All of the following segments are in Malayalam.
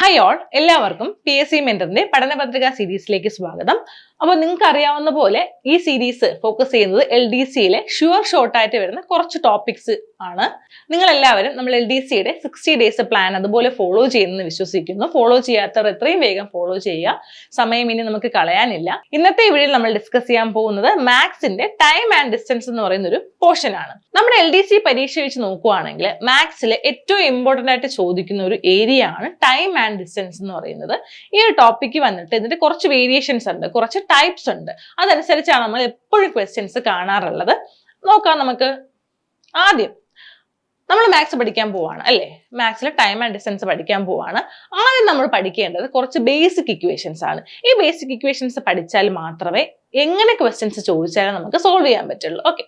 ഹൈ ഓൾ എല്ലാവർക്കും പി എസ് സി മെന്ററിന്റെ പഠന പത്രിക സീരീസിലേക്ക് സ്വാഗതം. അപ്പോൾ നിങ്ങൾക്ക് അറിയാവുന്ന പോലെ ഈ സീരീസ് ഫോക്കസ് ചെയ്യുന്നത് എൽ ഡി സിയിലെ ഷുവർ ഷോർട്ടായിട്ട് വരുന്ന കുറച്ച് ടോപ്പിക്സ് ആണ്. നിങ്ങൾ എല്ലാവരും നമ്മൾ എൽ ഡി സിയുടെ സിക്സ്റ്റി ഡേയ്സ് പ്ലാൻ അതുപോലെ ഫോളോ ചെയ്യുമെന്ന് വിശ്വസിക്കുന്നു. ഫോളോ ചെയ്യാത്തവർ എത്രയും വേഗം ഫോളോ ചെയ്യുക. സമയം ഇനി നമുക്ക് കളയാനില്ല. ഇന്നത്തെ വീഡിയോയിൽ നമ്മൾ ഡിസ്കസ് ചെയ്യാൻ പോകുന്നത് മാത്സിന്റെ ടൈം ആൻഡ് ഡിസ്റ്റൻസ് എന്ന് പറയുന്ന ഒരു പോർഷൻ ആണ്. നമ്മുടെ എൽ ഡി സി പരീക്ഷ വെച്ച് നോക്കുവാണെങ്കിൽ മാത്സിൽ ഏറ്റവും ഇമ്പോർട്ടന്റ് ആയിട്ട് ചോദിക്കുന്ന ഒരു ഏരിയ ആണ് ടൈം ആൻഡ് ഡിസ്റ്റൻസ് എന്ന് പറയുന്നത്. ഈ ഒരു ടോപ്പിക്ക് വന്നിട്ട് ഇതിന്റെ കുറച്ച് വേരിയേഷൻസ് ഉണ്ട്. കുറച്ച് ടൈപ്സ് ഉണ്ട്. അതനുസരിച്ചാണ് നമ്മൾ എപ്പോഴും ക്വസ്റ്റ്യൻസ് കാണാറുള്ളത്. നോക്കാം നമുക്ക് ആദ്യം നമ്മൾ മാത്സ് പഠിക്കാൻ പോവാണ് അല്ലേ? മാത്സിൽ ടൈം ആൻഡ് ഡിസ്റ്റൻസ് പഠിക്കാൻ പോവാണ്. ആദ്യം നമ്മൾ പഠിക്കേണ്ടത് കുറച്ച് ബേസിക് ഇക്വേഷൻസ് ആണ്. ഈ ബേസിക് ഇക്വേഷൻസ് പഠിച്ചാൽ മാത്രമേ എങ്ങനെ ക്വസ്റ്റ്യൻസ് ചോദിച്ചാലും നമുക്ക് സോൾവ് ചെയ്യാൻ പറ്റുള്ളൂ. ഓക്കെ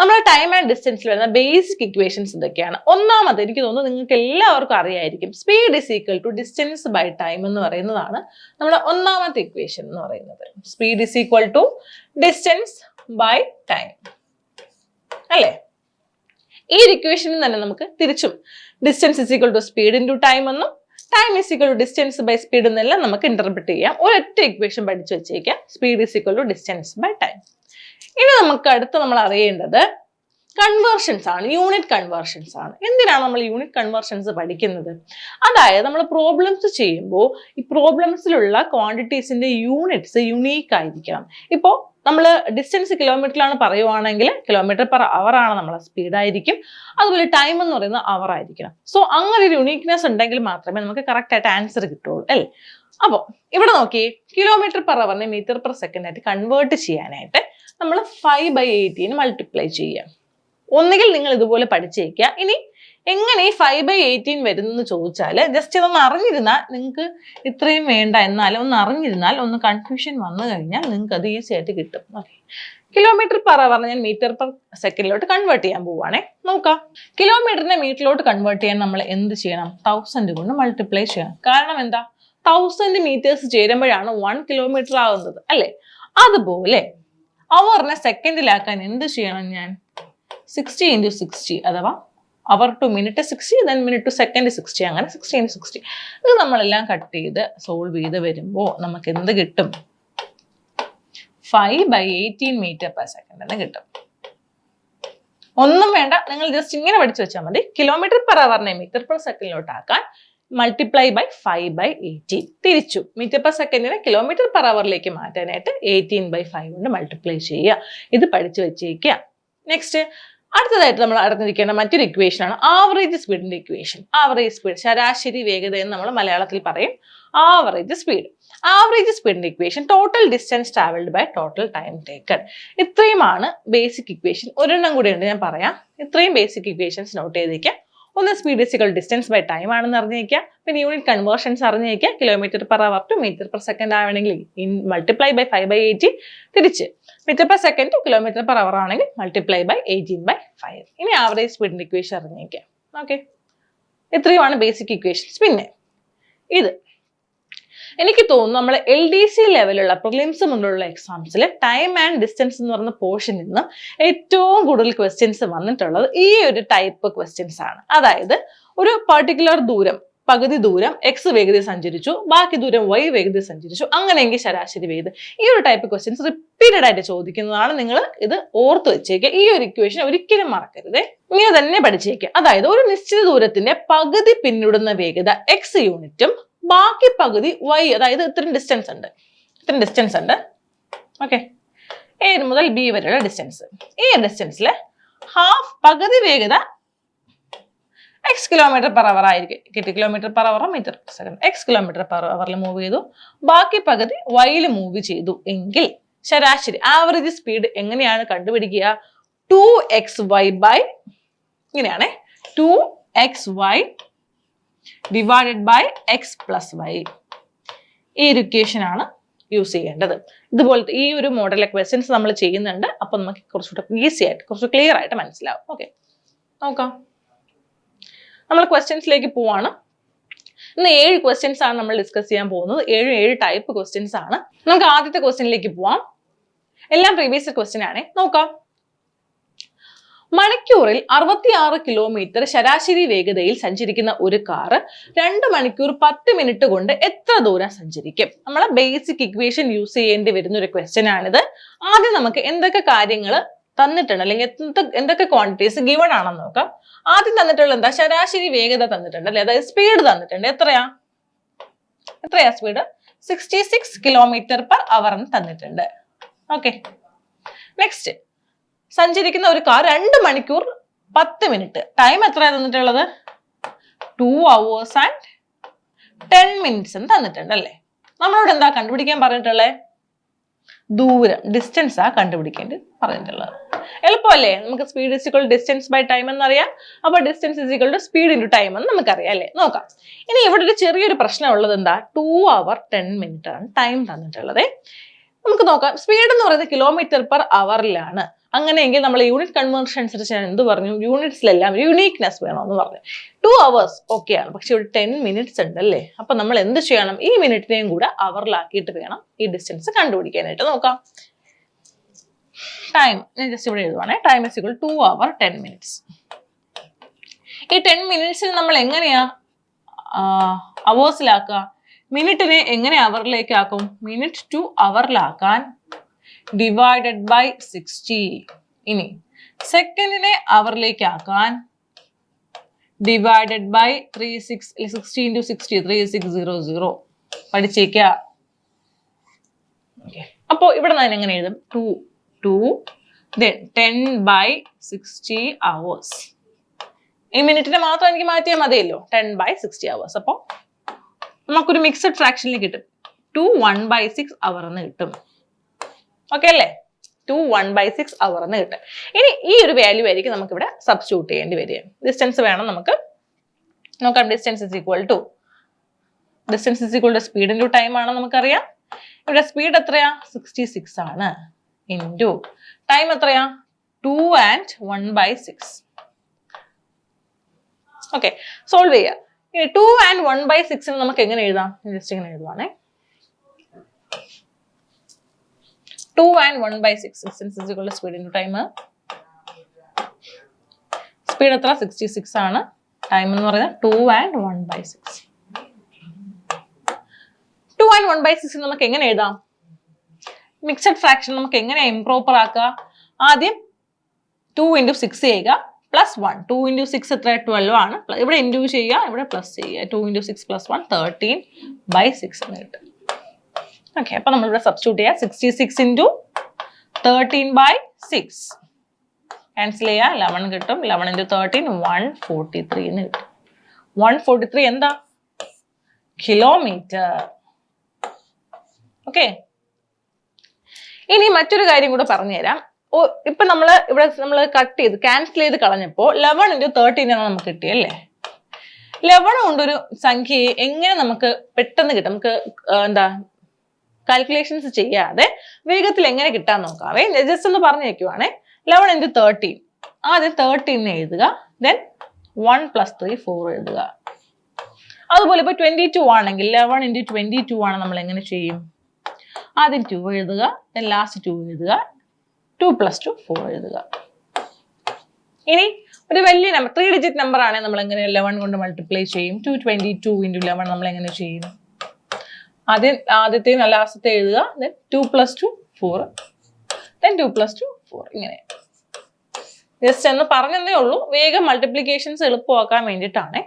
നമ്മുടെ ടൈം ആൻഡ് ഡിസ്റ്റൻസിൽ വരുന്ന ബേസിക് ഇക്വേഷൻസ് ഇതൊക്കെയാണ്. ഒന്നാമത് എനിക്ക് തോന്നുന്നു നിങ്ങൾക്ക് എല്ലാവർക്കും അറിയായിരിക്കും speed is equal to distance by time എന്ന് പറയുന്നതാണ് നമ്മുടെ ഒന്നാമത്തെ ഇക്വേഷൻ എന്ന് പറയുന്നത്. Speed is equal to distance by time അല്ലേ? ഈ ഒരു ഇക്വേഷനിൽ തന്നെ നമുക്ക് തിരിച്ചും distance is equal to speed into time എന്നും time is equal to distance by speed എന്നെല്ലാം നമുക്ക് ഇന്റർപ്രിറ്റ് ചെയ്യാം. ഒരൊറ്റ ഇക്വേഷൻ പഠിച്ചു വെച്ചേക്കാം. Speed is equal to distance by time ഇനി നമുക്ക് അടുത്ത് നമ്മൾ അറിയേണ്ടത് കൺവേർഷൻസ് ആണ് യൂണിറ്റ് കൺവേർഷൻസ് ആണ്. എന്തിനാണ് നമ്മൾ യൂണിറ്റ് കൺവേർഷൻസ് പഠിക്കുന്നത്? അതായത് നമ്മൾ പ്രോബ്ലംസ് ചെയ്യുമ്പോൾ ഈ പ്രോബ്ലംസിലുള്ള ക്വാണ്ടിറ്റീസിന്റെ യൂണിറ്റ്സ് യുണീക്ക് ആയിരിക്കണം. ഇപ്പോൾ നമ്മൾ ഡിസ്റ്റൻസ് കിലോമീറ്ററിലാണ് പറയുവാണെങ്കിൽ കിലോമീറ്റർ പെർ അവർ ആണ് നമ്മളെ സ്പീഡായിരിക്കും അതുപോലെ ടൈം എന്ന് പറയുന്നത് അവർ ആയിരിക്കണം. സോ അങ്ങനെ ഒരു യുണീക്നെസ് ഉണ്ടെങ്കിൽ മാത്രമേ നമുക്ക് കറക്റ്റ് ആയിട്ട് ആൻസർ കിട്ടുള്ളൂ അല്ലേ? അപ്പോൾ ഇവിടെ നോക്കി കിലോമീറ്റർ പെർ അവറിനെ മീറ്റർ പെർ സെക്കൻഡ് ആയിട്ട് കൺവേർട്ട് ചെയ്യാനായിട്ട് നമ്മൾ ഫൈവ് ബൈ എയ്റ്റീന് മൾട്ടിപ്ലൈ ചെയ്യുക ഒന്നുകിൽ നിങ്ങൾ ഇതുപോലെ പഠിച്ചേക്കുക ഇനി എങ്ങനെ ഈ ഫൈവ് ബൈ എയ്റ്റീൻ വരുന്നെന്ന് ചോദിച്ചാൽ ജസ്റ്റ് ഇതൊന്ന് അറിഞ്ഞിരുന്നാൽ നിങ്ങൾക്ക് ഇത്രയും വേണ്ട എന്നാൽ ഒന്ന് അറിഞ്ഞിരുന്നാൽ ഒന്ന് കൺഫ്യൂഷൻ വന്നു കഴിഞ്ഞാൽ നിങ്ങൾക്ക് അത് ഈസി ആയിട്ട് കിട്ടും. ഓക്കെ കിലോമീറ്റർ പെർ അവർ ഞാൻ മീറ്റർ പെർ സെക്കൻഡിലോട്ട് കൺവേർട്ട് ചെയ്യാൻ പോവുകയാണേ നോക്കാം. കിലോമീറ്ററിനെ മീറ്ററിലോട്ട് കൺവേർട്ട് ചെയ്യാൻ നമ്മൾ എന്ത് ചെയ്യണം? തൗസൻഡ് കൊണ്ട് മൾട്ടിപ്ലൈ ചെയ്യണം. കാരണം എന്താ? തൗസൻഡ് മീറ്റേഴ്സ് ചേരുമ്പോഴാണ് വൺ കിലോമീറ്റർ ആകുന്നത് അല്ലേ? അതുപോലെ അവറിനെ സെക്കൻഡിലാക്കാൻ എന്ത് ചെയ്യണം ഞാൻ? സിക്സ്റ്റി ഇന്റു സിക്സ്റ്റി അഥവാ hour to minute sixty then minute to second sixty അങ്ങനെ സിക്സ്റ്റി ഇന്റു സിക്സ്റ്റി ഇത് നമ്മളെല്ലാം കട്ട് ചെയ്ത് സോൾവ് ചെയ്ത് വരുമ്പോൾ നമുക്ക് എന്ത് കിട്ടും? Five by eighteen metre per second എന്ന് കിട്ടും. ഒന്നും വേണ്ട നിങ്ങൾ ജസ്റ്റ് ഇങ്ങനെ പഠിച്ചു വെച്ചാൽ മതി. കിലോമീറ്റർ പെർ അവറിനെ മീറ്റർ പെർ സെക്കൻഡിലോട്ട് ആക്കാൻ multiply by five by eighteen തിരിച്ചു. മീറ്റർ പെർ സെക്കൻഡിനെ കിലോമീറ്റർ പെർ അവറിലേക്ക് മാറ്റാനായിട്ട് എയ്റ്റീൻ ബൈ ഫൈവ് കൊണ്ട് മൾട്ടിപ്ലൈ ചെയ്യുക. ഇത് പഠിച്ചു വെച്ചേക്കുക നെക്സ്റ്റ് അടുത്തതായിട്ട് നമ്മൾ അറിഞ്ഞിരിക്കേണ്ട മറ്റൊരു ഇക്വേഷനാണ് ആവറേജ് സ്പീഡിന്റെ ഇക്വേഷൻ ആവറേജ് സ്പീഡ് ശരാശരി വേഗത എന്ന് നമ്മൾ മലയാളത്തിൽ പറയും. Average speed average സ്പീഡിന്റെ equation total distance travelled by total time taken ഇത്രയുമാണ് ബേസിക് ഇക്വേഷൻ ഒരെണ്ണം കൂടെ ഉണ്ട് ഞാൻ പറയാം. ഇത്രയും ബേസിക് ഇക്വേഷൻസ് നോട്ട് ചെയ്തേക്കാം. ഒന്ന് speed is equal distance by time ആണെന്ന് അറിഞ്ഞേക്കുക. പിന്നെ unit conversions അറിഞ്ഞേക്കുക. Kilometre per hour to metre per second ആവണമെങ്കിൽ in multiply by five by eighty തിരിച്ച്. Metre per second to kilometre per hour ആണെങ്കിൽ multiply by eighteen by five ഇനി ആവറേജ് സ്പീഡിന്റെ ഇക്വേഷൻ അറിഞ്ഞേക്കുക. ഓക്കെ ഇത്രയുമാണ് ബേസിക് ഇക്വേഷൻസ് പിന്നെ ഇത് എനിക്ക് തോന്നുന്നു നമ്മൾ എൽ ഡി സി ലെവലുള്ള പ്രിലിംസ് മുന്നിലുള്ള എക്സാംസിൽ ടൈം ആൻഡ് ഡിസ്റ്റൻസ് എന്ന് പറഞ്ഞ പോർഷനിൽ നിന്ന് ഏറ്റവും കൂടുതൽ ക്വസ്റ്റ്യൻസ് വന്നിട്ടുള്ളത് ഈ ഒരു ടൈപ്പ് ക്വസ്റ്റ്യൻസ് ആണ്. അതായത് ഒരു പർട്ടിക്കുലർ ദൂരം പകുതി ദൂരം എക്സ് വേഗതയിൽ സഞ്ചരിച്ചു ബാക്കി ദൂരം വൈ വേഗതയിൽ സഞ്ചരിച്ചു അങ്ങനെയെങ്കിൽ ശരാശരി വേഗത. ഈ ഒരു ടൈപ്പ് ക്വസ്റ്റ്യൻസ് റിപ്പീറ്റഡ് ആയിട്ട് ചോദിക്കുന്നതാണ് നിങ്ങൾ ഇത് ഓർത്ത് വെച്ചേക്കുക. ഈ ഒരു ഇക്വേഷൻ ഒരിക്കലും മറക്കരുത്. ഇങ്ങനെ തന്നെ പഠിച്ചേക്കുക. അതായത് ഒരു നിശ്ചിത ദൂരത്തിന്റെ പകുതി പിന്നിടുന്ന വേഗത എക്സ് യൂണിറ്റും ബാക്കി പകുതി വൈ അതായത് ഇത്രയും ഡിസ്റ്റൻസ് ഉണ്ട്. ഇത്രയും ഡിസ്റ്റൻസ് ഉണ്ട്. ഓക്കെ എ മുതൽ ബി വരെയുള്ള ഡിസ്റ്റൻസ് ഈ ഡിസ്റ്റൻസിൽ ഹാഫ് പകുതി വേഗത എക്സ് കിലോമീറ്റർ പെർ അവർ ആയിരിക്കും. കിട്ടി. Kilometre per hour metre per second X kilometre per അവറിൽ move ചെയ്തു. ബാക്കി പകുതി വൈയിൽ മൂവ് ചെയ്തു. എങ്കിൽ ശരാശരി ആവറേജ് സ്പീഡ് എങ്ങനെയാണ് കണ്ടുപിടിക്കുക? Two X Y by ഇങ്ങനെയാണേ. Two X Y divided by X plus Y ഈ ഒരു ഇക്വേഷൻ ആണ് യൂസ് ചെയ്യേണ്ടത്. ഇതുപോലത്തെ ഈ ഒരു മോഡലിലെ ക്വസ്റ്റ്യൻസ് നമ്മൾ ചെയ്യുന്നുണ്ട്. അപ്പൊ നമുക്ക് കുറച്ചുകൂടെ ഈസി ആയിട്ട് കുറച്ച് ക്ലിയർ ആയിട്ട് മനസ്സിലാവും. ഓക്കെ നോക്കാം. നമ്മൾ ക്വസ്റ്റ്യൻസിലേക്ക് പോവാണ്. ഇന്ന് ഏഴ് ക്വസ്റ്റ്യൻസ് ആണ് നമ്മൾ ഡിസ്കസ് ചെയ്യാൻ പോകുന്നത്. ഏഴ് ഏഴ് ടൈപ്പ് ക്വസ്റ്റ്യൻസ് ആണ്. നമുക്ക് ആദ്യത്തെ ക്വസ്റ്റ്യനിലേക്ക് പോവാം. എല്ലാം പ്രീവിയസ് ക്വസ്റ്റ്യൻ ആണ്. നോക്കാം. മണിക്കൂറിൽ അറുപത്തിയാറ് കിലോമീറ്റർ ശരാശരി വേഗതയിൽ സഞ്ചരിക്കുന്ന ഒരു കാറ് രണ്ട് മണിക്കൂർ പത്ത് മിനിറ്റ് കൊണ്ട് എത്ര ദൂരം സഞ്ചരിക്കും? നമ്മൾ ബേസിക് ഇക്വേഷൻ യൂസ് ചെയ്യേണ്ടി വരുന്ന ഒരു ക്വസ്റ്റ്യൻ ആണിത്. ആദ്യം നമുക്ക് എന്തൊക്കെ കാര്യങ്ങൾ തന്നിട്ടുണ്ട്? അല്ലെങ്കിൽ എന്തൊക്കെ ക്വാണ്ടിറ്റീസ് ഗിവൺ ആണെന്ന് നോക്കാം. ആദ്യം തന്നിട്ടുള്ള എന്താ? ശരാശരി വേഗത തന്നിട്ടുണ്ട് അല്ലെ? അതായത് സ്പീഡ് തന്നിട്ടുണ്ട്. എത്രയാ? എത്രയാ speed sixty six kilometre per hour എന്ന് തന്നിട്ടുണ്ട്. ഓക്കെ നെക്സ്റ്റ് സഞ്ചരിക്കുന്ന ഒരു കാർ രണ്ട് മണിക്കൂർ പത്ത് മിനിറ്റ്. ടൈം എത്രയാണ് തന്നിട്ടുള്ളത്? Two hours and ten minutes എന്ന് തന്നിട്ടുണ്ട് അല്ലേ? നമ്മളോട് എന്താ കണ്ടുപിടിക്കാൻ പറഞ്ഞിട്ടുള്ളത് ദൂരം ഡിസ്റ്റൻസ് ആ കണ്ടുപിടിക്കേണ്ടി പറഞ്ഞിട്ടുള്ളത്. എളുപ്പമല്ലേ? നമുക്ക് speed is equal distance by time എന്നറിയാം. അപ്പോൾ distance is equal to speed into time എന്ന് നമുക്കറിയാം അല്ലേ? നോക്കാം. ഇനി ഇവിടെ ഒരു ചെറിയൊരു പ്രശ്നം ഉള്ളത് എന്താ? ടു അവർ ടെൻ മിനിറ്റ് ആണ് ടൈം തന്നിട്ടുള്ളത്. നമുക്ക് നോക്കാം. സ്പീഡ് എന്ന് പറയുന്നത് കിലോമീറ്റർ പെർ അവറിലാണ് അങ്ങനെയെങ്കിൽ നമ്മൾ യൂണിറ്റ് കൺവേർഷൻ അനുസരിച്ച് ഞാൻ എന്ത് പറഞ്ഞു? യൂണിറ്റ്സിലെല്ലാം യുണീക്നെസ് വേണമെന്ന് പറഞ്ഞു. ടു അവേഴ്സ് ഓക്കെയാണ് പക്ഷെ ഒരു ടെൻ മിനിറ്റ്സ് ഉണ്ട് അല്ലേ? അപ്പൊ നമ്മൾ എന്ത് ചെയ്യണം? ഈ മിനിറ്റിനെയും കൂടെ അവറിലാക്കിയിട്ട് വേണം ഈ ഡിസ്റ്റൻസ് കണ്ടുപിടിക്കാനായിട്ട്. നോക്കാം. ടൈം ഞാൻ ജസ്റ്റ് ഇവിടെ എഴുതുവാണേ. Time is equal to hour ten minutes ഈ ടെൻ മിനിറ്റ്സിന് നമ്മൾ എങ്ങനെയാ അവേഴ്സിലാക്കുക മിനിറ്റിനെ എങ്ങനെ അവറിലേക്ക് ആക്കും? മിനിറ്റ് ടു അവറിലാക്കാൻ ഡിവൈഡഡ് ബൈ സിക്സ്റ്റി ഇനി സെക്കൻഡിനെ അവറിലേക്ക് ആക്കാൻ divided by three six sixty into sixty three six zero zero പഠിച്ചേക്ക. അപ്പോൾ ഇവിടെ ഞാൻ എങ്ങനെ എഴുതും? Two two then ten by sixty hours ഈ മിനിറ്റിനെ മാത്രം എനിക്ക് മാറ്റിയാൽ മതിയല്ലോ. ടെൻ ബൈ സിക്സ്റ്റി അവേഴ്സ് അപ്പോൾ നമുക്കൊരു മിക്സഡ് ഫ്രാക്ഷനിൽ കിട്ടും. Two one by six hour എന്ന് കിട്ടും. ഓക്കെ അല്ലേ? Two one by six hour എന്ന് കിട്ടും. ഇനി ഈ ഒരു വാല്യൂ ആയിരിക്കും നമുക്ക് ഇവിടെ സബ്സ്റ്റിറ്റ്യൂട്ട് ചെയ്യേണ്ടി വരിക. ഡിസ്റ്റൻസ് വേണം നമുക്ക്. നോക്കാം distance is equal to distance is equal to speed into time ആണ് നമുക്കറിയാം. ഇവിടെ സ്പീഡ് എത്രയാ? സിക്സ്റ്റി സിക്സ് ആണ്. ഇന്റു ടൈം എത്രയാ? Two and one by six okay solve ചെയ്യുക. ടു ആൻഡ് വൺ ബൈ സിക്സിന് നമുക്ക് എങ്ങനെ എഴുതാം? ജസ്റ്റ് ഇങ്ങനെ എഴുതുവാണേ. Two and one by six distance is equal speed into time speed എത്ര? സിക്സ്റ്റി സിക്സ് ആണ്. ടൈം എന്ന് പറയുന്നത് two and one by six two and one by six നമുക്ക് എങ്ങനെ എഴുതാം? മിക്സഡ് ഫ്രാക്ഷൻ നമുക്ക് എങ്ങനെ ഇംപ്രോപ്പർ ആക്കുക? ആദ്യം ടു ഇന്റു സിക്സ് ചെയ്യുക. Plus one two into six എത്ര? ട്വൽവ് ആണ്. ഇവിടെ ഇന്റു ചെയ്യുക. ഇവിടെ പ്ലസ് ചെയ്യുക. Two into six plus one thirteen by six എന്ന് കിട്ടും. ഓക്കെ അപ്പൊ നമ്മളിവിടെ സബ്സ്റ്റിറ്റ്യൂട്ട് ചെയ്യാം. Sixty six into thirteen by six cancel ചെയ്യുക ലെവൻ കിട്ടും. Eleven into thirteen one forty three എന്ന് കിട്ടും. വൺ ഫോർട്ടി ത്രീ എന്താ? കിലോമീറ്റർ ഓക്കെ ഇനി മറ്റൊരു കാര്യം കൂടെ പറഞ്ഞുതരാം ഓ ഇപ്പൊ നമ്മൾ ഇവിടെ നമ്മൾ കട്ട് ചെയ്ത് ക്യാൻസൽ ചെയ്ത് കളഞ്ഞപ്പോൾ ലെവൻ ഇന്റു തേർട്ടീൻ ആണ് നമുക്ക് കിട്ടിയല്ലേ ലെവൺ കൊണ്ടൊരു സംഖ്യയെ എങ്ങനെ നമുക്ക് പെട്ടെന്ന് കിട്ടും? നമുക്ക് എന്താ കാൽക്കുലേഷൻസ് ചെയ്യാതെ വേഗത്തിൽ എങ്ങനെ കിട്ടാൻ നോക്കാവേ? ജസ്റ്റ് ഒന്ന് പറഞ്ഞു വെക്കുവാണേ ലെവൻ ഇന്റു തേർട്ടീൻ ആദ്യം തേർട്ടീൻ എഴുതുക. Then one plus three four എഴുതുക. അതുപോലെ ഇപ്പൊ ട്വന്റി ടു ആണെങ്കിൽ ലെവൻ ഇന്റു ട്വന്റി ടു ആണ് നമ്മൾ എങ്ങനെ ചെയ്യും? ആദ്യം ടു എഴുതുക. ദെൻ ലാസ്റ്റ് ടു എഴുതുക. ടു പ്ലസ് ടു ഫോർ എഴുതുക. ഇനി ഒരു വലിയ നമ്പർ ത്രീ ഡിജിറ്റ് നമ്പർ ആണെങ്കിൽ നമ്മൾ എങ്ങനെ ലെവൻ കൊണ്ട് മൾട്ടിപ്ലൈ ചെയ്യും? Two twenty two into eleven നമ്മൾ എങ്ങനെ ചെയ്യും? ആദ്യം ആദ്യത്തെയും ലാസ്റ്റത്തെ എഴുതുക. Then two plus two four then two plus two four ഇങ്ങനെ. ജസ്റ്റ് എന്ന് പറഞ്ഞതേ ഉള്ളൂ. വേഗം മൾട്ടിപ്ലിക്കേഷൻസ് എളുപ്പമാക്കാൻ വേണ്ടിയിട്ടാണ്.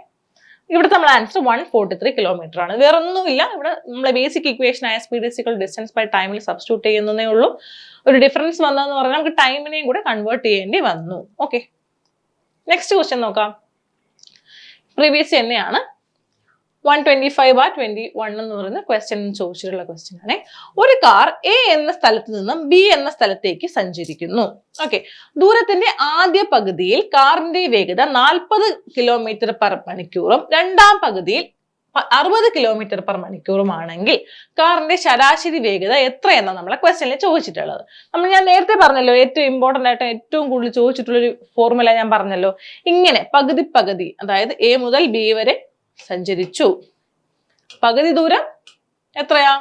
ഇവിടുത്തെ നമ്മുടെ answer one forty three kilometre ആണ്. വേറെ ഒന്നുമില്ല ഇവിടെ നമ്മളെ ബേസിക് ഇക്വേഷൻ ആയ speed is equal distance by ടൈമിൽ സബ്സ്റ്റിറ്റ്യൂട്ട് ചെയ്യുന്നതേ ഉള്ളൂ. ഒരു ഡിഫറൻസ് വന്നതെന്ന് പറഞ്ഞാൽ നമുക്ക് ടൈമിനെയും കൂടെ കൺവേർട്ട് ചെയ്യേണ്ടി വന്നു. ഓക്കെ നെക്സ്റ്റ് ക്വസ്റ്റ്യൻ നോക്കാം. പ്രീവിയസ് തന്നെയാണ് വൺ ട്വന്റി ഫൈവ് ആ ട്വന്റി വൺ എന്ന് പറയുന്ന ക്വസ്റ്റ്യൻ ചോദിച്ചിട്ടുള്ള ക്വസ്റ്റ്യൻ ആണ്. ഒരു കാർ എ എന്ന സ്ഥലത്ത് നിന്നും ബി എന്ന സ്ഥലത്തേക്ക് സഞ്ചരിക്കുന്നു. ഓക്കെ ദൂരത്തിന്റെ ആദ്യ പകുതിയിൽ കാറിന്റെ വേഗത നാൽപ്പത് കിലോമീറ്റർ പെർ മണിക്കൂറും രണ്ടാം പകുതിയിൽ അറുപത് കിലോമീറ്റർ പെർ മണിക്കൂറുമാണെങ്കിൽ കാറിന്റെ ശരാശരി വേഗത എത്രയെന്നാണ് നമ്മളെ ക്വസ്റ്റ്യനിൽ ചോദിച്ചിട്ടുള്ളത്. നമ്മൾ ഞാൻ നേരത്തെ പറഞ്ഞല്ലോ ഏറ്റവും ഇമ്പോർട്ടന്റ് ആയിട്ട് ഏറ്റവും കൂടുതൽ ചോദിച്ചിട്ടുള്ളൊരു ഫോർമുല ഞാൻ പറഞ്ഞല്ലോ. ഇങ്ങനെ പകുതി പകുതി അതായത് എ മുതൽ ബി വരെ സഞ്ചരിച്ചു. പകുതി ദൂരം എത്രയാ?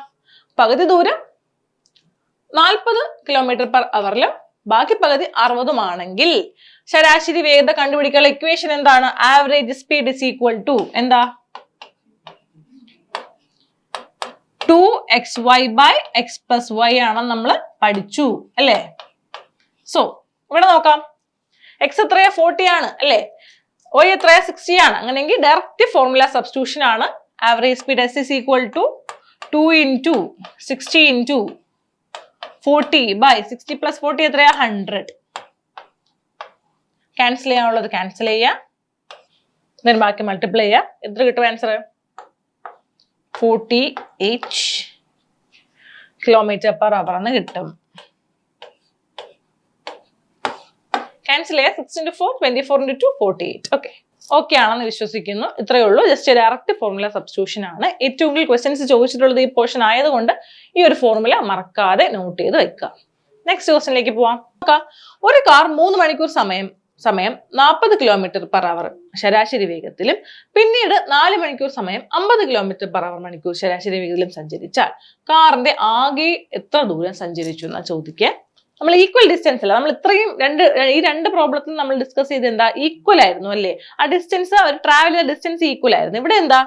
പകുതി ദൂരം നാൽപ്പത് കിലോമീറ്റർ പെർ അവറിലും ബാക്കി പകുതി അറുപതുമാണെങ്കിൽ ശരാശരി വേഗത കണ്ടുപിടിക്കാനുള്ള ഇക്വേഷൻ എന്താണ്? Average speed is equal to എന്താ? Two x y by x plus y ആണെന്ന് നമ്മൾ പഠിച്ചു അല്ലേ? സോ ഇവിടെ നോക്കാം. എക്സ് എത്രയാ? ഫോർട്ടി ആണ് അല്ലേ? ഒ എത്രയാ സിക്സ്റ്റി ആണ്. അങ്ങനെയെങ്കിൽ ഡയറക്റ്റ് ഫോർമുല സബ്സ്റ്റിറ്റ്യൂഷൻ ആണ്. Average speed s is equal to two into sixty into forty by sixty plus forty എത്രയാ? ഹൺഡ്രഡ് ക്യാൻസൽ ചെയ്യാനുള്ളത് ക്യാൻസൽ ചെയ്യാം then ബാക്കി മൾട്ടിപ്ലൈ ചെയ്യാം എത്ര കിട്ടും answer forty eight kilometre per hour എന്ന് കിട്ടും. ക്യാൻസൽ ചെയ്യാം. Six into four twenty four into two forty eight okay okay ആണെന്ന് വിശ്വസിക്കുന്നു. ഇത്രയേ ഉള്ളൂ. ജസ്റ്റ് ഡയറക്റ്റ് ഫോർമുല സബ്സ്റ്റിറ്റ്യൂഷൻ ആണ്. ഏറ്റവും കൂടുതൽ ക്വസ്റ്റ്യൻസ് ചോദിച്ചിട്ടുള്ളത് ഈ പോർഷൻ ആയതുകൊണ്ട് ഈ ഒരു ഫോർമുല മറക്കാതെ നോട്ട് ചെയ്ത് വെക്കുക. നെക്സ്റ്റ് ക്വസ്റ്റ്യനിലേക്ക് പോവാം. ഒരു കാർ മൂന്ന് മണിക്കൂർ സമയം സമയം നാൽപ്പത് കിലോമീറ്റർ പെർ അവർ ശരാശരി വേഗത്തിലും പിന്നീട് നാല് മണിക്കൂർ സമയം അമ്പത് കിലോമീറ്റർ പെർ അവർ മണിക്കൂർ ശരാശരി വേഗത്തിലും സഞ്ചരിച്ചാൽ കാറിന്റെ ആകെ എത്ര ദൂരം സഞ്ചരിച്ചു എന്നാ ചോദിക്കുക നമ്മൾ ഈക്വൽ ഡിസ്റ്റൻസ് അല്ല. നമ്മൾ ഇത്രയും രണ്ട് ഈ രണ്ട് പ്രോബ്ലത്തിൽ നമ്മൾ ഡിസ്കസ് ചെയ്ത് എന്താ? ഈക്വൽ ആയിരുന്നു അല്ലേ? ആ ഡിസ്റ്റൻസ് അവർ ട്രാവൽ ചെയ്ത ഡിസ്റ്റൻസ് ഈക്വൽ ആയിരുന്നു. ഇവിടെ എന്താ?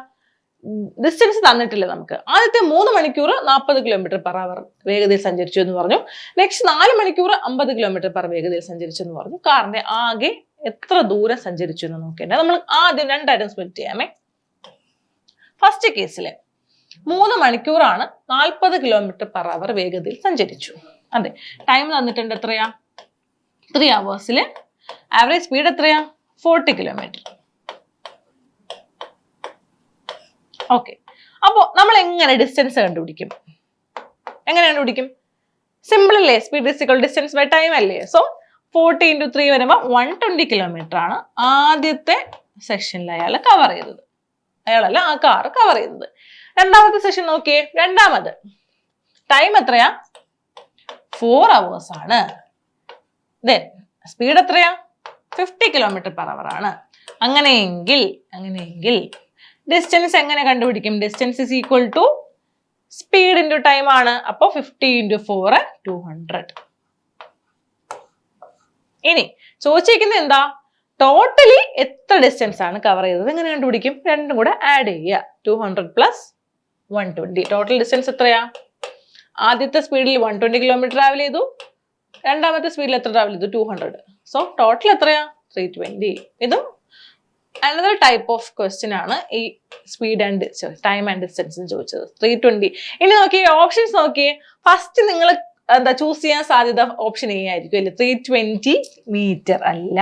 ഡിസ്റ്റൻസ് തന്നിട്ടില്ല നമുക്ക്. ആദ്യത്തെ മൂന്ന് മണിക്കൂർ നാൽപ്പത് കിലോമീറ്റർ പെർ അവർ വേഗതയിൽ സഞ്ചരിച്ചു എന്ന് പറഞ്ഞു. നെക്സ്റ്റ് നാല് മണിക്കൂർ അമ്പത് കിലോമീറ്റർ പെർ വേഗതയിൽ സഞ്ചരിച്ചു എന്ന് പറഞ്ഞു. കാറിന്റെ ആകെ എത്ര ദൂരം സഞ്ചരിച്ചു എന്ന് നോക്കേണ്ടത് നമ്മൾ ആദ്യം രണ്ടായിരം സ്പ്ലിറ്റ് ചെയ്യാമേ. ഫസ്റ്റ് കേസിൽ മൂന്ന് മണിക്കൂറാണ് നാൽപ്പത് കിലോമീറ്റർ പെർ അവർ വേഗതയിൽ സഞ്ചരിച്ചു. അതെ. ടൈം തന്നിട്ടുണ്ട് എത്രയാ? ത്രീ അവേഴ്സിൽ ആവറേജ് സ്പീഡ് എത്രയാ? ഫോർട്ടി കിലോമീറ്റർ ഓക്കെ അപ്പോൾ നമ്മൾ എങ്ങനെ ഡിസ്റ്റൻസ് കണ്ടുപിടിക്കും? എങ്ങനെ കണ്ടുപിടിക്കും? സിമ്പിൾ അല്ലേ? Speed is equal distance by time അല്ലേ? സോ ഫോർട്ടി ഇന്റു ത്രീ വരുമ്പോൾ വൺ ട്വന്റി കിലോമീറ്റർ ആണ് ആദ്യത്തെ സെഷനിൽ അയാൾ കവർ ചെയ്തത്. അയാളല്ല ആ കാർ കവർ ചെയ്തത്. രണ്ടാമത്തെ സെഷൻ നോക്കിയേ. രണ്ടാമത്. ടൈം എത്രയാ? ഫോർ അവേഴ്സ് ആണ്. ദെൻ സ്പീഡ് എത്രയാ? ഫിഫ്റ്റി കിലോമീറ്റർ പെർ അവർ ആണ്. അങ്ങനെയെങ്കിൽ അങ്ങനെയെങ്കിൽ ഡിസ്റ്റൻസ് എങ്ങനെ കണ്ടുപിടിക്കും? Distance is equal to speed into time ആണ്. അപ്പോൾ fifty into four two hundred ഇനി ചോദിച്ചിരിക്കുന്നത് എന്താ? ടോട്ടലി എത്ര ഡിസ്റ്റൻസ് ആണ് കവർ ചെയ്തത്? എങ്ങനെ കണ്ടുപിടിക്കും? രണ്ടും കൂടെ ആഡ് ചെയ്യുക. Two hundred plus one twenty total distance എത്രയാ? ആദ്യത്തെ സ്പീഡിൽ വൺ ട്വന്റി കിലോമീറ്റർ ട്രാവൽ ചെയ്തു. രണ്ടാമത്തെ സ്പീഡിൽ എത്ര ട്രാവൽ ചെയ്തു? ടു ഹൺഡ്രഡ് സോ ടോട്ടൽ എത്രയാ? ത്രീ ട്വന്റി ഇതും അനദർ ടൈപ്പ് ഓഫ് ക്വസ്റ്റ്യൻ ആണ് ഈ speed and time and distance ചോദിച്ചത്. ത്രീ ട്വന്റി ഇനി നോക്കിയേ ഓപ്ഷൻസ് നോക്കിയേ. ഫസ്റ്റ് നിങ്ങൾ എന്താ ചൂസ് ചെയ്യാൻ സാധ്യത ഓപ്ഷൻ എ ആയിരിക്കും അല്ലേ? ത്രീ ട്വന്റി മീറ്റർ അല്ല.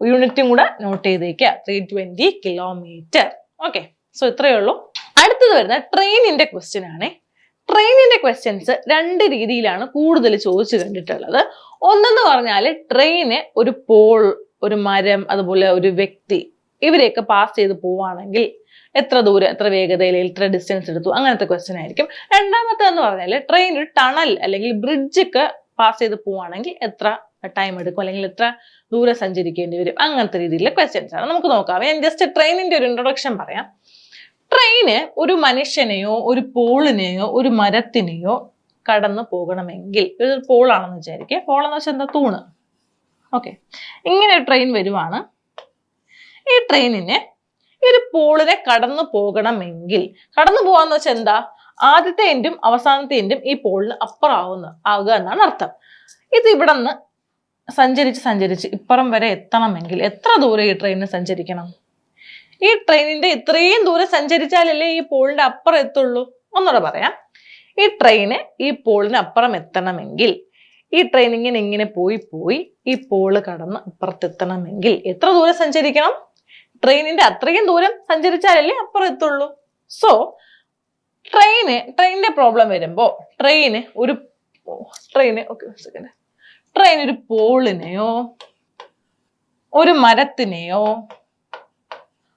യൂണിറ്റും കൂടെ നോട്ട് ചെയ്തേക്കുക three twenty kilometre okay so ഇത്രയേ ഉള്ളൂ. അടുത്തത് വരുന്ന ട്രെയിനിന്റെ ക്വസ്റ്റ്യൻ ആണ്. ട്രെയിനിന്റെ ക്വസ്റ്റ്യൻസ് രണ്ട് രീതിയിലാണ് കൂടുതൽ ചോദിച്ചു കണ്ടിട്ടുള്ളത്. ഒന്നെന്ന് പറഞ്ഞാൽ ട്രെയിന് ഒരു പോൾ ഒരു മരം അതുപോലെ ഒരു വ്യക്തി ഇവരെയൊക്കെ പാസ് ചെയ്ത് പോവാണെങ്കിൽ എത്ര ദൂരം എത്ര വേഗതയിൽ എത്ര ഡിസ്റ്റൻസ് എടുത്തു അങ്ങനത്തെ ക്വസ്റ്റ്യൻ ആയിരിക്കും. രണ്ടാമത്തെ എന്ന് പറഞ്ഞാൽ ട്രെയിൻ ഒരു ടണൽ അല്ലെങ്കിൽ ബ്രിഡ്ജ് ഒക്കെ പാസ് ചെയ്ത് പോവാണെങ്കിൽ എത്ര ടൈം എടുക്കും അല്ലെങ്കിൽ എത്ര ദൂരം സഞ്ചരിക്കേണ്ടി വരും അങ്ങനത്തെ രീതിയിലുള്ള ക്വസ്റ്റ്യൻസ് ആണ്. നമുക്ക് നോക്കാം. ഞാൻ ജസ്റ്റ് ട്രെയിനിന്റെ ഒരു ഇൻട്രൊഡക്ഷൻ പറയാം. ട്രെയിന് ഒരു മനുഷ്യനെയോ ഒരു പോളിനെയോ ഒരു മരത്തിനെയോ കടന്നു പോകണമെങ്കിൽ ഇതൊരു പോളാണെന്ന് വിചാരിക്കുക. പോളെന്ന് വെച്ചാൽ എന്താ? തൂണ്. ഓക്കെ ഇങ്ങനെ ഒരു ട്രെയിൻ വരുവാണ്. ഈ ട്രെയിനിന് ഈ ഒരു പോളിനെ കടന്നു പോകണമെങ്കിൽ കടന്നു പോകാന്ന് വെച്ചാൽ എന്താ? ആദ്യത്തെ എൻഡും അവസാനത്തെ എൻഡും ഈ പോളിന് അപ്പുറമാവുന്ന ആവുക എന്നാണ് അർത്ഥം. ഇത് ഇവിടെ നിന്ന് സഞ്ചരിച്ച് സഞ്ചരിച്ച് ഇപ്പുറം വരെ എത്തണമെങ്കിൽ എത്ര ദൂരം ഈ ട്രെയിനിന് സഞ്ചരിക്കണം? ഈ ട്രെയിനിന്റെ ഇത്രയും ദൂരം സഞ്ചരിച്ചാലല്ലേ ഈ പോളിന്റെ അപ്പുറം എത്തുള്ളൂ? ഒന്നുകൂടെ പറയാം. ഈ ട്രെയിന് ഈ പോളിന് അപ്പുറം എത്തണമെങ്കിൽ ഈ ട്രെയിൻ ഇങ്ങനെ ഇങ്ങനെ പോയി പോയി ഈ പോൾ കടന്ന് അപ്പുറത്തെത്തണമെങ്കിൽ എത്ര ദൂരം സഞ്ചരിക്കണം? ട്രെയിനിന്റെ അത്രയും ദൂരം സഞ്ചരിച്ചാലല്ലേ അപ്പുറം എത്തുള്ളൂ. സോ ട്രെയിന് ട്രെയിനിന്റെ പ്രോബ്ലം വരുമ്പോൾ ട്രെയിന് ഒരു ട്രെയിന് ഓക്കെ സെക്കൻഡ് ട്രെയിൻ ഒരു പോളിനെയോ ഒരു മരത്തിനെയോ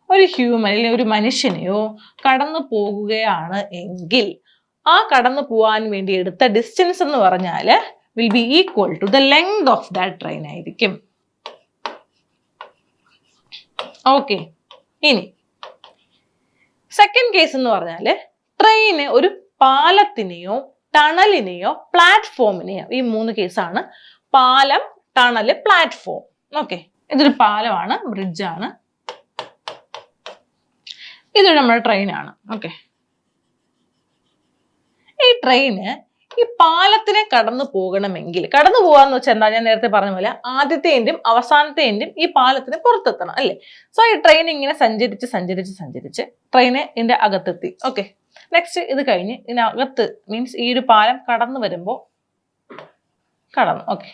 ഒരു ഹ്യൂമൻ അല്ലെങ്കിൽ ഒരു മനുഷ്യനെയോ കടന്നു പോകുകയാണ് എങ്കിൽ ആ കടന്നു പോകാൻ വേണ്ടി എടുത്ത ഡിസ്റ്റൻസ് എന്ന് പറഞ്ഞാൽ will be equal to the length of that train ആയിരിക്കും. ഓക്കെ ഇനി സെക്കൻഡ് കേസ് എന്ന് പറഞ്ഞാൽ ട്രെയിന് ഒരു പാലത്തിനെയോ ടണലിനെയോ പ്ലാറ്റ്ഫോമിനെയോ ഈ മൂന്ന് കേസാണ് പാലം ടണൽ പ്ലാറ്റ്ഫോം ഓക്കെ ഇതൊരു പാലമാണ് ബ്രിഡ്ജാണ് ഇതൊരു നമ്മുടെ ട്രെയിനാണ് ഓക്കെ ഈ ട്രെയിന് ഈ പാലത്തിനെ കടന്നു പോകണമെങ്കിൽ കടന്നു പോകാന്ന് വെച്ചാൽ എന്താ? ഞാൻ നേരത്തെ പറഞ്ഞ പോലെ ആദ്യത്തെ എൻഡും അവസാനത്തെ എൻഡും ഈ പാലത്തിന് പുറത്തെത്തണം അല്ലേ? സോ ഈ ട്രെയിൻ ഇങ്ങനെ സഞ്ചരിച്ച് സഞ്ചരിച്ച് സഞ്ചരിച്ച് ട്രെയിന് ഇതിന്റെ അകത്തെത്തി. ഓക്കെ നെക്സ്റ്റ് ഇത് കഴിഞ്ഞ് ഇതിനകത്ത് മീൻസ് ഈ ഒരു പാലം കടന്നു വരുമ്പോൾ കടന്നു. ഓക്കെ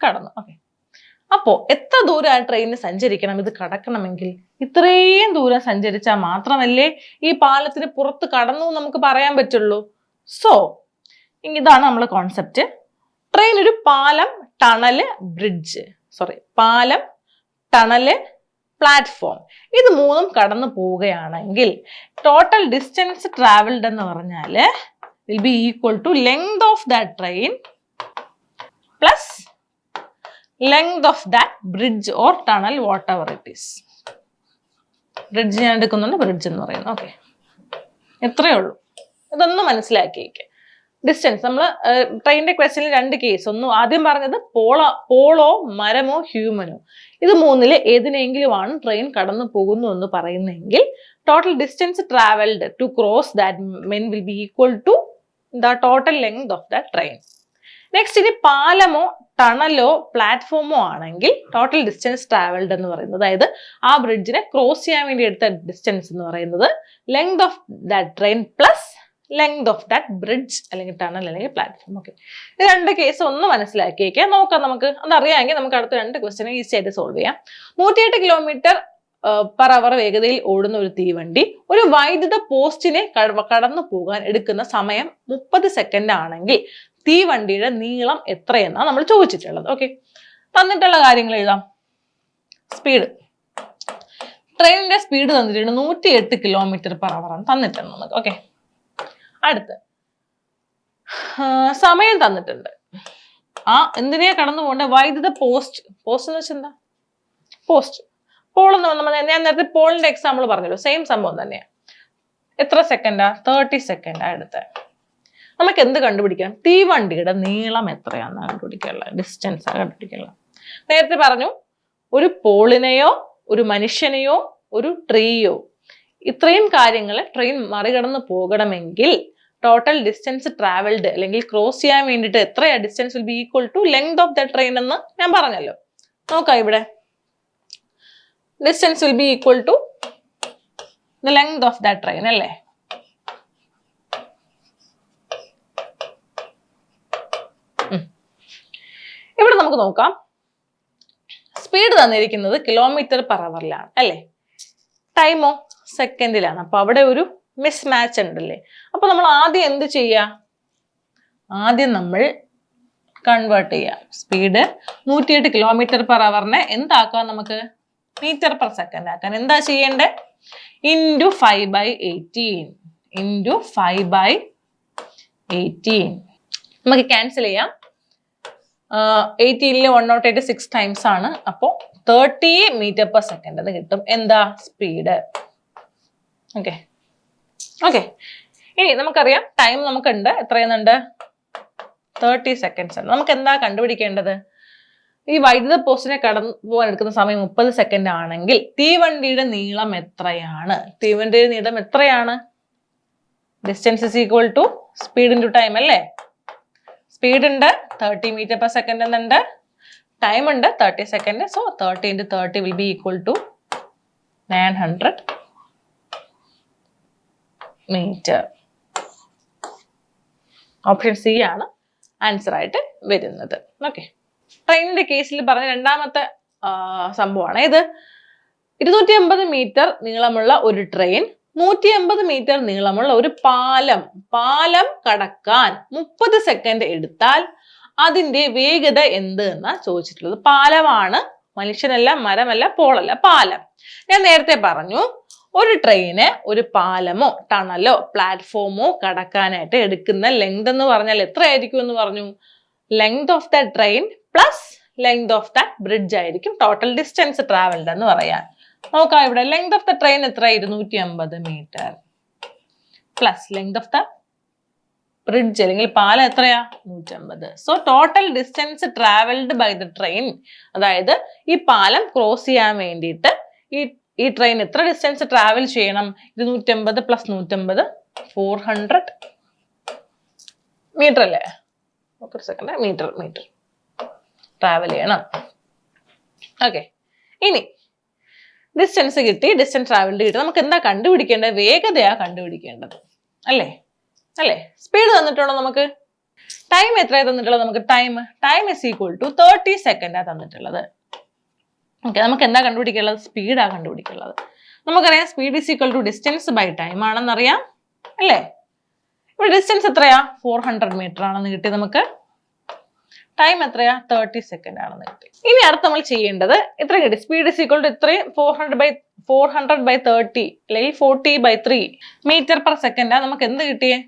കടന്നു. ഓക്കെ അപ്പോ എത്ര ദൂരം ആ ട്രെയിനിന് സഞ്ചരിക്കണം? ഇത് കടക്കണമെങ്കിൽ ഇത്രയും ദൂരം സഞ്ചരിച്ചാൽ മാത്രമല്ലേ ഈ പാലത്തിന് പുറത്ത് കടന്നു നമുക്ക് പറയാൻ പറ്റുള്ളൂ. സോ ഇതാണ് നമ്മളെ കോൺസെപ്റ്റ് ട്രെയിൻ ഒരു പാലം ടണൽ ബ്രിഡ്ജ് സോറി പാലം ടണൽ പ്ലാറ്റ്ഫോം ഇത് മൂന്നും കടന്നു പോവുകയാണെങ്കിൽ ടോട്ടൽ ഡിസ്റ്റൻസ് ട്രാവൽഡ് എന്ന് പറഞ്ഞാൽ will be equal to length of that train plus length of that bridge or tunnel whatever it is bridge ഞാൻ എടുക്കുന്നുണ്ട് ബ്രിഡ്ജ് എന്ന് പറയുന്നു. ഓക്കെ എത്രയേ ഉള്ളൂ. ഇതൊന്ന് മനസ്സിലാക്കിയേക്ക്. ഡിസ്റ്റൻസ് നമ്മൾ ട്രെയിനിന്റെ ക്വസ്റ്റ്യനിൽ രണ്ട് കേസ് ഒന്ന് ആദ്യം പറഞ്ഞത് പോളോ പോളോ മരമോ ഹ്യൂമനോ ഇത് മൂന്നിൽ ഏതിനെങ്കിലും ആണ് ട്രെയിൻ കടന്നു പോകുന്നു എന്ന് പറയുന്നെങ്കിൽ total distance travelled to cross that men will be equal to the total length of the train next ഇനി പാലമോ ടണലോ പ്ലാറ്റ്ഫോമോ ആണെങ്കിൽ ടോട്ടൽ ഡിസ്റ്റൻസ് ട്രാവൽഡ് എന്ന് പറയുന്നത് അതായത് ആ ബ്രിഡ്ജിനെ ക്രോസ് ചെയ്യാൻ വേണ്ടി എടുത്ത ഡിസ്റ്റൻസ് എന്ന് പറയുന്നത് length of that train plus length of that bridge അല്ലെങ്കിൽ ടണൽ അല്ലെങ്കിൽ പ്ലാറ്റ്ഫോം ഓക്കെ ഇത് രണ്ട് കേസ് ഒന്ന് മനസ്സിലാക്കിയേക്കാം. നോക്കാം നമുക്ക്. അതറിയാമെങ്കിൽ നമുക്ക് അടുത്ത രണ്ട് ക്വസ്റ്റ്യൻ ഈസി ആയിട്ട് സോൾവ് ചെയ്യാം. നൂറ്റിയെട്ട് കിലോമീറ്റർ പെർ അവർ വേഗതയിൽ ഓടുന്ന ഒരു തീവണ്ടി ഒരു വൈദ്യുത പോസ്റ്റിനെ കടന്നു പോകാൻ എടുക്കുന്ന സമയം മുപ്പത് സെക്കൻഡ് ആണെങ്കിൽ തീവണ്ടിയുടെ നീളം എത്രയെന്നാണ് നമ്മൾ ചോദിച്ചിട്ടുള്ളത്. ഓക്കെ തന്നിട്ടുള്ള കാര്യങ്ങൾ എഴുതാം. സ്പീഡ് ട്രെയിനിന്റെ സ്പീഡ് തന്നിട്ടുണ്ട് നൂറ്റി എട്ട് കിലോമീറ്റർ പെർ ആണ് തന്നിട്ടുണ്ട് നമുക്ക് ഓക്കെ അടുത്ത് സമയം തന്നിട്ടുണ്ട്. ആ എന്തിനെയാ കടന്നു പോകേണ്ടത് വൈദ്യുത പോസ്റ്റ് പോസ്റ്റ് എന്ന് വെച്ചാൽ പോസ്റ്റ് പോൾ എന്ന് നമ്മൾ ഞാൻ നേരത്തെ പോളിന്റെ എക്സാമ്പിൾ പറഞ്ഞല്ലോ. സെയിം സംഭവം തന്നെയാണ് എത്ര സെക്കൻഡാ തേർട്ടി സെക്കൻഡാ അടുത്ത് നമുക്ക് എന്ത് കണ്ടുപിടിക്കണം? തീവണ്ടിയുടെ നീളം എത്രയാണെന്ന് കണ്ടുപിടിക്കാനുള്ള ഡിസ്റ്റൻസ് ആണ് കണ്ടുപിടിക്കാനുള്ള നേരത്തെ പറഞ്ഞു ഒരു പോളിനെയോ ഒരു മനുഷ്യനെയോ ഒരു ട്രീയോ ഇത്രയും കാര്യങ്ങൾ ട്രെയിൻ മറികടന്ന് പോകണമെങ്കിൽ ടോട്ടൽ ഡിസ്റ്റൻസ് ട്രാവൽഡ് അല്ലെങ്കിൽ ക്രോസ് ചെയ്യാൻ വേണ്ടിയിട്ട് എത്രയാണ് distance will be equal to length of the train എന്ന് ഞാൻ പറഞ്ഞല്ലോ. നോക്കാം ഇവിടെ. Distance will be equal to the length of the train അല്ലേ? ഇവിടെ നമുക്ക് നോക്കാം. സ്പീഡ് തന്നിരിക്കുന്നത് കിലോമീറ്റർ പെർ അവറിലാണ് അല്ലേ? ടൈമോ സെക്കൻഡിലാണ് അപ്പൊ അവിടെ ഒരു മിസ് മാച്ച് ഉണ്ടല്ലേ? അപ്പൊ നമ്മൾ ആദ്യം എന്ത് ചെയ്യുക ആദ്യം നമ്മൾ കൺവേർട്ട് ചെയ്യാം. സ്പീഡ് നൂറ്റിയെട്ട് കിലോമീറ്റർ പെർ അവറിനെ എന്താക്കാം നമുക്ക്? മീറ്റർ പെർ സെക്കൻഡ് ആക്കാൻ. എന്താ ചെയ്യേണ്ടത് into five by eighteen into five by eighteen നമുക്ക് ക്യാൻസൽ ചെയ്യാം. എയ്റ്റീനിൽ one not eight six times ആണ്. അപ്പോൾ തേർട്ടി മീറ്റർ പെർ സെക്കൻഡ് എന്ന് കിട്ടും. എന്താ? സ്പീഡ് ഓക്കെ ഓക്കെ ഇനി നമുക്കറിയാം ടൈം നമുക്കുണ്ട്. എത്രയെന്നുണ്ട്? തേർട്ടി സെക്കൻഡ്സ് ഉണ്ട് നമുക്ക് എന്താ കണ്ടുപിടിക്കേണ്ടത്? ഈ വൈദ്യുത പോസ്റ്റിനെ കടന്നു പോകാൻ എടുക്കുന്ന സമയം മുപ്പത് സെക്കൻഡ് ആണെങ്കിൽ തീവണ്ടിയുടെ നീളം എത്രയാണ്? തീവണ്ടിയുടെ നീളം എത്രയാണ്? Distance is equal to speed into time അല്ലേ? സ്പീഡ് ഉണ്ട്. തേർട്ടി മീറ്റർ പെർ സെക്കൻഡ് എന്നുണ്ട് ടൈം ഉണ്ട് thirty second so thirty into thirty will be equal to nine hundred metre option c ആണ് ആൻസർ ആയിട്ട് വരുന്നത്. ഓക്കെ ട്രെയിനിന്റെ കേസിൽ പറഞ്ഞ രണ്ടാമത്തെ സംഭവമാണ് ഇത്. ഇരുന്നൂറ്റി അമ്പത് മീറ്റർ നീളമുള്ള ഒരു ട്രെയിൻ നൂറ്റി അമ്പത് മീറ്റർ നീളമുള്ള ഒരു പാലം. പാലം കടക്കാൻ മുപ്പത് സെക്കൻഡ് എടുത്താൽ അതിന്റെ വേഗത എന്ത് എന്നാ ചോദിച്ചിട്ടുള്ളത്. പാലമാണ്. മനുഷ്യനല്ല മരമല്ല പോളല്ല പാലം. ഞാൻ നേരത്തെ പറഞ്ഞു ഒരു ട്രെയിന് ഒരു പാലമോ ടണലോ പ്ലാറ്റ്ഫോമോ കടക്കാനായിട്ട് എടുക്കുന്ന ലെങ്ത് എന്ന് പറഞ്ഞാൽ എത്രയായിരിക്കും എന്ന് പറഞ്ഞു? Length of the train plus length of the bridge ആയിരിക്കും ടോട്ടൽ ഡിസ്റ്റൻസ് ട്രാവൽഡ് എന്ന് പറയാൻ. നോക്കാം ഇവിടെ ലെങ്ത് ഓഫ് ദ ട്രെയിൻ എത്ര ഇരുന്നൂറ്റി അമ്പത് metre plus length of the bridge അല്ലെങ്കിൽ പാലം എത്രയാ? നൂറ്റമ്പത്. So total distance travelled by the train അതായത് ഈ പാലം ക്രോസ് ചെയ്യാൻ വേണ്ടിയിട്ട് ഈ ഈ ട്രെയിൻ എത്ര ഡിസ്റ്റൻസ് ട്രാവൽ ചെയ്യണം? ഇരുന്നൂറ്റമ്പത് പ്ലസ് നൂറ്റമ്പത് ഫോർ ഹൺഡ്രഡ് മീറ്റർ അല്ലേ? ഒരു സെക്കൻഡ് മീറ്റർ മീറ്റർ ട്രാവൽ ചെയ്യണം. ഓക്കെ ഇനി ഡിസ്റ്റൻസ് കിട്ടി. ഡിസ്റ്റൻസ് ട്രാവൽഡ് കിട്ടി. നമുക്ക് എന്താ കണ്ടുപിടിക്കേണ്ടത്? വേഗതയാ കണ്ടുപിടിക്കേണ്ടത്. അല്ലേ? അല്ലേ? സ്പീഡ് തന്നിട്ടുണ്ടോ നമുക്ക്? ടൈം എത്രയാണ് തന്നിട്ടുള്ളത് നമുക്ക്? Time time is equal to thirty സെക്കൻഡാ തന്നിട്ടുള്ളത്. ഓക്കെ നമുക്ക് എന്താ കണ്ടുപിടിക്കാനുള്ളത്? സ്പീഡാ കണ്ടുപിടിക്കാനുള്ളത്. നമുക്കറിയാം speed is equal to distance by time ആണെന്നറിയാം അല്ലേ? ഇവിടെ ഡിസ്റ്റൻസ് എത്രയാ? ഫോർ ഹൺഡ്രഡ് മീറ്റർ ആണെന്ന് കിട്ടി നമുക്ക്. ടൈം എത്രയാ? തേർട്ടി സെക്കൻഡ് ആണെന്ന് കിട്ടി. ഇനി അടുത്ത് നമ്മൾ ചെയ്യേണ്ടത് ഇത്ര കിട്ടി. സ്പീഡ് ഇസ് ഈക്വൽ ടു ഇത്രയും four hundred by four hundred by thirty അല്ലെങ്കിൽ forty by three metre per സെക്കൻഡാ നമുക്ക് എന്ത് കിട്ടിയേ?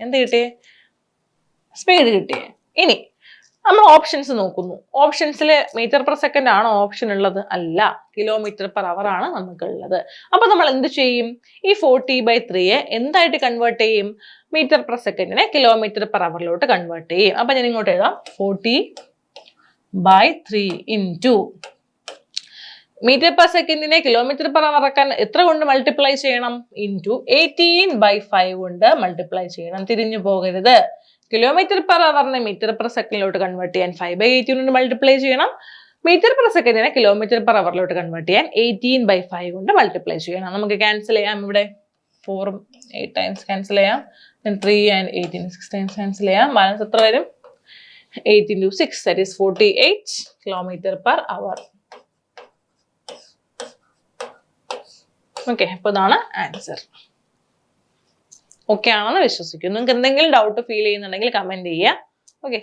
എന്ത് കിട്ടിയേ? സ്പീഡ് കിട്ടിയേ. ഇനി നമ്മൾ ഓപ്ഷൻസ് നോക്കുന്നു. ഓപ്ഷൻസിൽ മീറ്റർ പെർ സെക്കൻഡ് ആണ് ഓപ്ഷൻ ഉള്ളത്? അല്ല. കിലോമീറ്റർ പെർ അവർ ആണ് നമുക്കുള്ളത്. അപ്പോൾ നമ്മൾ എന്ത് ചെയ്യും? ഈ ഫോർട്ടി ബൈ ത്രീയെ എന്തായിട്ട് കൺവേർട്ട് ചെയ്യും? മീറ്റർ പെർ സെക്കൻഡിനെ കിലോമീറ്റർ പെർ അവറിലോട്ട് കൺവേർട്ട് ചെയ്യും. അപ്പൊ ഞാൻ ഇങ്ങോട്ട് എഴുതാം. Forty by three in metre per സെക്കൻഡിനെ kilometre per hour ആക്കാൻ എത്ര കൊണ്ട് മൾട്ടിപ്ലൈ ചെയ്യണം? ഇന്റു എയ്റ്റീൻ ബൈ ഫൈവ് കൊണ്ട് മൾട്ടിപ്ലൈ ചെയ്യണം. തിരിഞ്ഞു പോകരുത്. കിലോമീറ്റർ പെർ അവറിനെ മീറ്റർ പെർ സെക്കൻഡിലോട്ട് കൺവേർട്ട് ചെയ്യാൻ ഫൈവ് ബൈ എയ്റ്റീൻ കൊണ്ട് മൾട്ടിപ്ലൈ ചെയ്യണം. മീറ്റർ പെർ സെക്കൻഡിനെ കിലോമീറ്റർ പെർ അവറിലോട്ട് കൺവേർട്ട് ചെയ്യാൻ എയ്റ്റീൻ ബൈ ഫൈവ് കൊണ്ട് മൾട്ടിപ്ലൈ ചെയ്യണം. നമുക്ക് ക്യാൻസൽ ചെയ്യാം ഇവിടെ. ഫോറും എയ്റ്റ് ടൈംസ് ക്യാൻസൽ ചെയ്യാം. Three and eighteen six times cancel ചെയ്യാം. ബാലൻസ് എത്ര വരും? Eight into six that is forty eight kilometre per hour okay അപ്പോൾ ഇതാണ് ആൻസർ ഓക്കെ ആണെന്ന് വിശ്വസിക്കുന്നു. നിങ്ങൾക്ക് എന്തെങ്കിലും ഡൗട്ട് ഫീൽ ചെയ്യുന്നുണ്ടെങ്കിൽ കമന്റ് ചെയ്യുക. ഓക്കെ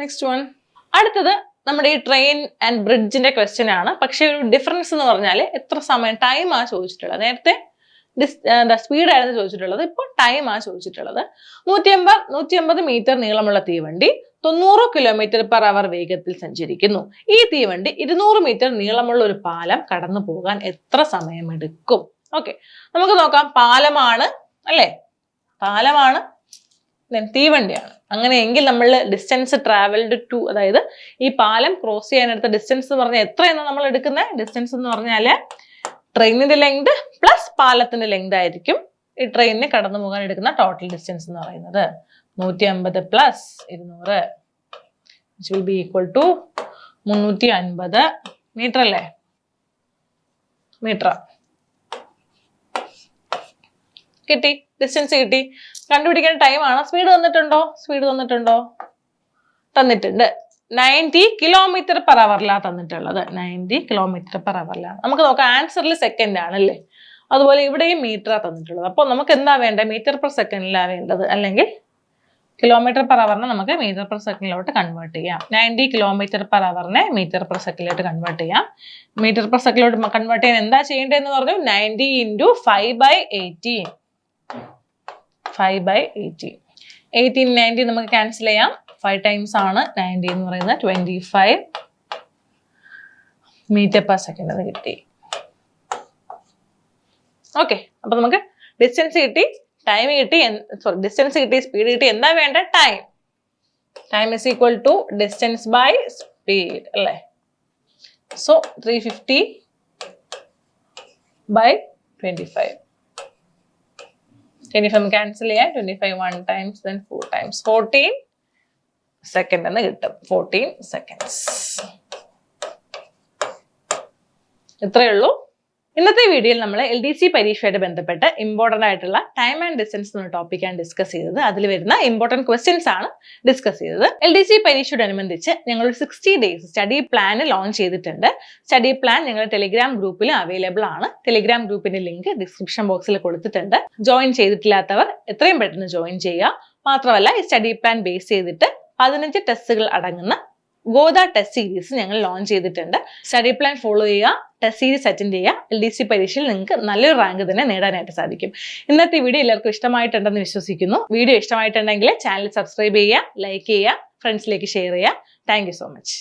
നെക്സ്റ്റ് വൺ അടുത്തത് നമ്മുടെ ഈ ട്രെയിൻ ആൻഡ് ബ്രിഡ്ജിന്റെ ക്വസ്റ്റ്യൻ ആണ്. പക്ഷേ ഒരു ഡിഫറൻസ് എന്ന് പറഞ്ഞാൽ എത്ര സമയം ടൈം ചോദിച്ചിട്ടുള്ളത്. നേരത്തെ ഡിസ് സ്പീഡായിരുന്നു ചോദിച്ചിട്ടുള്ളത്. ഇപ്പോൾ ടൈം ചോദിച്ചിട്ടുള്ളത്. നൂറ്റി അമ്പത് നൂറ്റി അമ്പത് മീറ്റർ നീളമുള്ള തീവണ്ടി. തൊണ്ണൂറ് കിലോമീറ്റർ പെർ അവർ വേഗത്തിൽ സഞ്ചരിക്കുന്നു. ഈ തീവണ്ടി ഇരുന്നൂറ് മീറ്റർ നീളമുള്ള ഒരു പാലം കടന്നു പോകാൻ എത്ര സമയമെടുക്കും? ഓക്കെ നമുക്ക് നോക്കാം. പാലമാണ് അല്ലേ? പാലമാണ് തീവണ്ടിയാണ്. അങ്ങനെയെങ്കിൽ നമ്മൾ ഡിസ്റ്റൻസ് ട്രാവൽഡ് ടു അതായത് ഈ പാലം ക്രോസ് ചെയ്യാനെടുത്ത ഡിസ്റ്റൻസ് എന്ന് പറഞ്ഞാൽ എത്രയെന്ന് നമ്മൾ എടുക്കുന്നത്? ഡിസ്റ്റൻസ് എന്ന് പറഞ്ഞാൽ ട്രെയിനിന്റെ ലെങ്ത് പ്ലസ് പാലത്തിന്റെ ലെങ്ത് ആയിരിക്കും ഈ ട്രെയിനിന് കടന്നു പോകാൻ എടുക്കുന്ന ടോട്ടൽ ഡിസ്റ്റൻസ് എന്ന് പറയുന്നത്. നൂറ്റി അമ്പത് പ്ലസ് ഇരുന്നൂറ് which will be equal to മുന്നൂറ്റി അൻപത് മീറ്റർ അല്ലേ? മീറ്റർ കിട്ടി. ഡിസ്റ്റൻസ് കിട്ടി. കണ്ടുപിടിക്കാൻ ടൈം ആണ്. സ്പീഡ് തന്നിട്ടുണ്ടോ? സ്പീഡ് തന്നിട്ടുണ്ടോ? തന്നിട്ടുണ്ട്. നയന്റി കിലോമീറ്റർ പെർ അവറിലാണ് തന്നിട്ടുള്ളത്. നയന്റി കിലോമീറ്റർ പെർ അവറിലാണ് നമുക്ക് നോക്കാം. ആൻസറിൽ സെക്കൻഡ് ആണല്ലേ അതുപോലെ ഇവിടെയും മീറ്ററാണ് തന്നിട്ടുള്ളത്. അപ്പോൾ നമുക്ക് എന്താ വേണ്ടത്? മീറ്റർ പെർ സെക്കൻഡിലാണ് വേണ്ടത്. അല്ലെങ്കിൽ കിലോമീറ്റർ പെർ അവറിനെ നമുക്ക് മീറ്റർ പെർ സെക്കൻഡിലോട്ട് കൺവേർട്ട് ചെയ്യാം. നയന്റി കിലോമീറ്റർ പെർ അവറിനെ മീറ്റർ പെർ സെക്കൻഡിലോട്ട് കൺവേർട്ട് ചെയ്യാം. മീറ്റർ പെർ സെക്കൻഡിലോട്ട് കൺവേർട്ട് ചെയ്യാൻ എന്താ ചെയ്യേണ്ടതെന്ന് പറഞ്ഞു? Ninety into five by eighteen five by eighteen eighteen ninety നമുക്ക് ക്യാൻസൽ ചെയ്യാം. ഫൈവ് ടൈംസ് ആണ് നയന്റി എന്ന് പറയുന്നത് twenty five metre per second അത് കിട്ടി. ഓക്കെ അപ്പൊ നമുക്ക് ഡിസ്റ്റൻസ് കിട്ടി. ടൈം കിട്ടി സോറി ഡിസ്റ്റൻസ് കിട്ടി സ്പീഡ് കിട്ടി എന്താ വേണ്ട? Time time is equal to distance by speed അല്ലേ? So three fifty by twenty five twenty five cancel ചെയ്യാം twenty five one times then four times fourteen second എന്ന് കിട്ടും. ഫോർട്ടീൻ സെക്കൻഡ്സ് ഇത്രയേ ഉള്ളൂ. ഇന്നത്തെ വീഡിയോയിൽ നമ്മൾ എൽ ഡി സി പരീക്ഷയായിട്ട് ബന്ധപ്പെട്ട് ഇമ്പോർട്ടന്റ് ആയിട്ടുള്ള ടൈം ആൻഡ് ഡിസ്റ്റൻസ് എന്ന ടോപ്പിക്കാണ് ഡിസ്കസ് ചെയ്തത്. അതിൽ വരുന്ന ഇമ്പോർട്ടന്റ് ക്വസ്റ്റ്യൻസ് ആണ് ഡിസ്കസ് ചെയ്തത്. എൽ ഡി സി പരീക്ഷയോടനുബന്ധിച്ച് ഞങ്ങൾ ഒരു sixty days study plan launch ചെയ്തിട്ടുണ്ട്. സ്റ്റഡി പ്ലാൻ ഞങ്ങൾ ടെലിഗ്രാം ഗ്രൂപ്പിൽ അവൈലബിൾ ആണ്. ടെലിഗ്രാം ഗ്രൂപ്പിന്റെ ലിങ്ക് ഡിസ്ക്രിപ്ഷൻ ബോക്സിൽ കൊടുത്തിട്ടുണ്ട്. ജോയിൻ ചെയ്തിട്ടില്ലാത്തവർ എത്രയും പെട്ടെന്ന് ജോയിൻ ചെയ്യുക. മാത്രമല്ല ഈ സ്റ്റഡി പ്ലാൻ ബേസ് ചെയ്തിട്ട് പതിനഞ്ച് ടെസ്റ്റുകൾ അടങ്ങുന്ന ഗോദ ടെസ്റ്റ് സീരീസ് ഞങ്ങൾ ലോഞ്ച് ചെയ്തിട്ടുണ്ട്. സ്റ്റഡി പ്ലാൻ ഫോളോ ചെയ്യുക ടെസ്റ്റ് സീരീസ് അറ്റൻഡ് ചെയ്യുക എൽ ഡി സി പരീക്ഷയിൽ നിങ്ങൾക്ക് നല്ലൊരു റാങ്ക് തന്നെ നേടാനായിട്ട് സാധിക്കും. ഇന്നത്തെ വീഡിയോ എല്ലാവർക്കും ഇഷ്ടമായിട്ടുണ്ടെന്ന് വിശ്വസിക്കുന്നു. വീഡിയോ ഇഷ്ടമായിട്ടുണ്ടെങ്കിൽ ചാനൽ സബ്സ്ക്രൈബ് ചെയ്യുക ലൈക്ക് ചെയ്യുക ഫ്രണ്ട്സിലേക്ക് ഷെയർ ചെയ്യുക. Thank so much